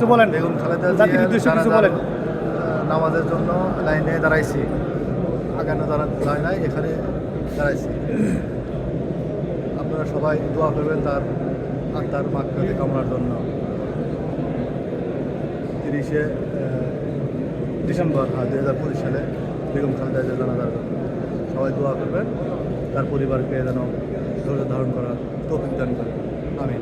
কিছু বলেন? বেগম খালেদা জাতির জিয়ার উদ্দেশ্যে কিছু বলেন। নামাজের জন্য লাইনে দাঁড়াইছি। আগানো দাঁড়া যায় নাই এখানে দাঁড়াইছি। আপনারা সবাই দোয়া করবেন তার আত্মার মাকড়াতে কামড়ার জন্য। তিরিশে ডিসেম্বর হ্যাঁ দুই হাজার পঁচিশ সালে বেগম খালেদা জিয়া জানাজার সবাই দোয়া করবেন তার পরিবারকে যেন ধৈর্য ধারণ করার তৌফিক দান করেন। আমি